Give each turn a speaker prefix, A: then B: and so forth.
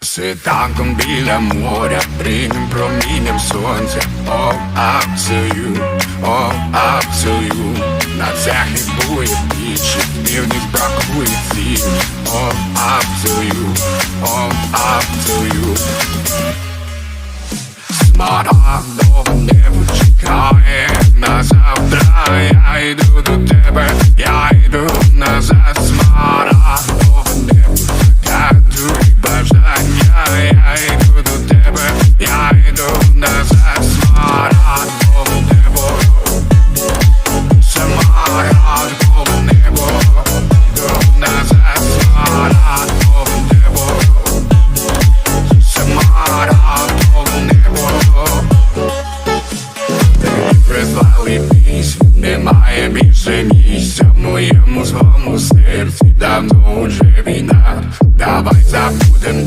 A: Світанком біля моря, приймем промінням сонця. To you На цех не бує більше, півдні бракує. Цінь, о up to you, all up розвали пісь, немає більше місця в моєму злому серці. Давно вже війна, давай забудем.